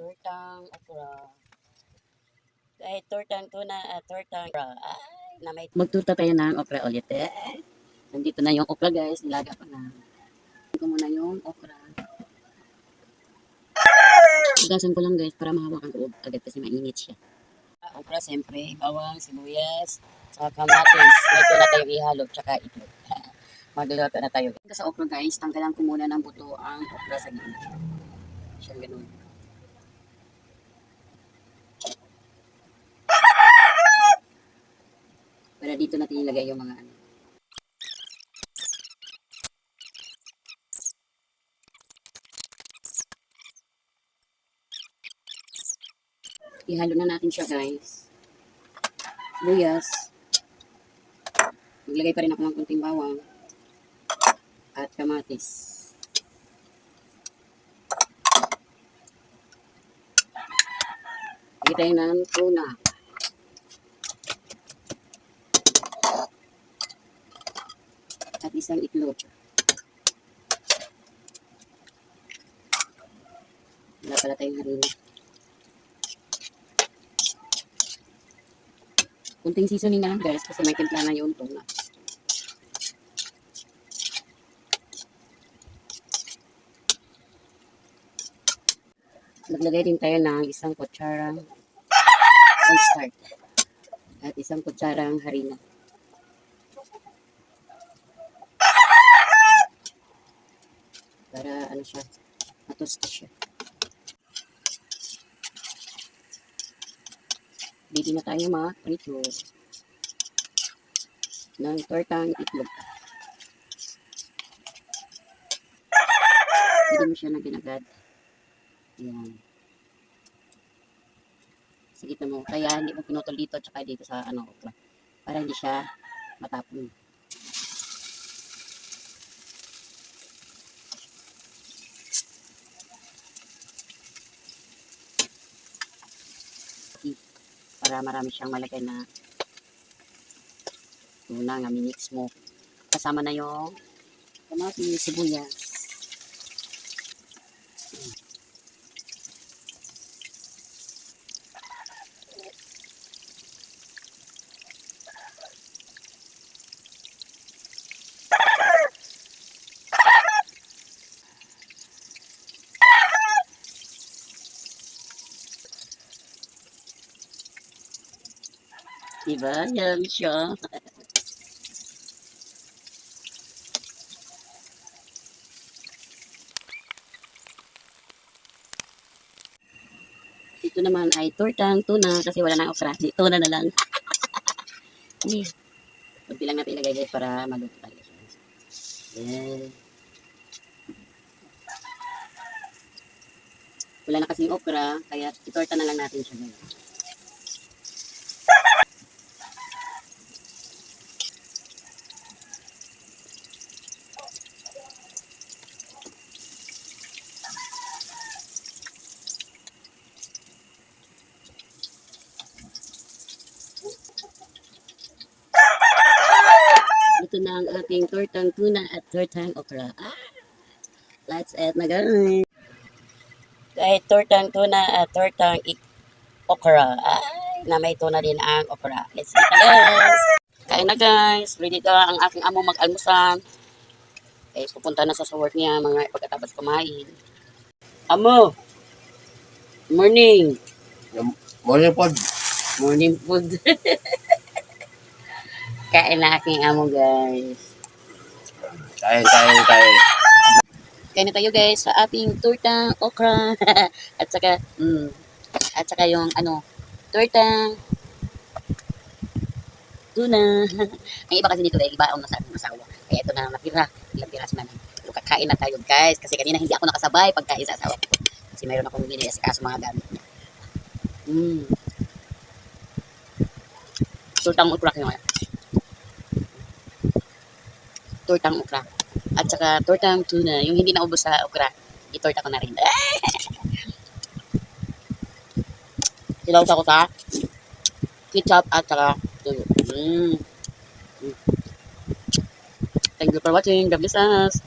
tortang okra. Ay, tortang tuna at tortang okra. Ay, na may... Magtuta tayo ng okra ulit. Eh. Nandito na yung okra guys. Nilaga ko na. ko muna yung okra. Tugasan ko lang guys para mahawakan ko agad kasi mainit siya. Ah, Okra siyempre, bawang, sibuyas, saka kamatis. Ito na tayo ihalo, tsaka ito. Magluto na tayo. Sa okra guys, tanggalan ko muna ng buto ang okra sa gitna. Siya ganun. Para dito natin ilagay yung mga ano. Ihalo na natin siya guys. Buyas. Maglagay pa rin ako ng kunting bawang. At kamatis. Lagay tayo ng tuna. At isang itlog. Wala pala tayong harina. Kunting seasoning na lang guys kasi may timpla na yung tuna. Maglagay din tayo ng isang kutsarang cornstarch at isang kutsarang harina. Para ano siya, matoast siya. Dito na tayo mga prito ng tortang itlog. Hindi mo siya na ginagad. Ayan. Sige mo. Kaya hindi mo pinutol dito tsaka dito sa ano. Para hindi siya matapon. Para marami siyang malagay na tuna nga minix mo. Kasama na yung kamatis, sibuyas. Diba? Yan siya. Ito naman ay tortang tuna kasi wala nang okra. Tuna na lang. Eh, Kunti lang natin ilagay guys para maluto tayo. Yan. Wala na kasing okra, kaya itorta na lang natin siya guys. Ito na ang ating tortang tuna at tortang okra. Ah, let's eat na guys. Kahit tortang tuna at tortang okra. Ay, na may tuna din ang okra. Let's eat na guys. Kain na guys. Ready ka ang aking amo mag-almusan. Eh, pupunta na sa sa work niya mga pagkatapos kumain. Amo! Morning! Morning pod. Morning food. Kain na aking amo guys. Kain, kain, kain. Kain na tayo guys sa ating tortang okra. at saka, mm, at saka yung ano, tortang tuna. Ang iba kasi dito eh, iba ang nasa aking asawa. Kaya ito na natira. Ilang piras man. Pero kakain na tayo guys. Kasi kanina hindi ako nakasabay pagkain sa asawa ko. Kasi mayroon akong binili sa kaso mga gamit niya. Mm. Tortang okra kayo Tortang okra. At saka tortang tuna. Yung hindi naubos sa okra, itorta ko na rin. Silaw ko sa ketchup at saka tuyo. Mm. Mm. Thank you for watching. God bless us.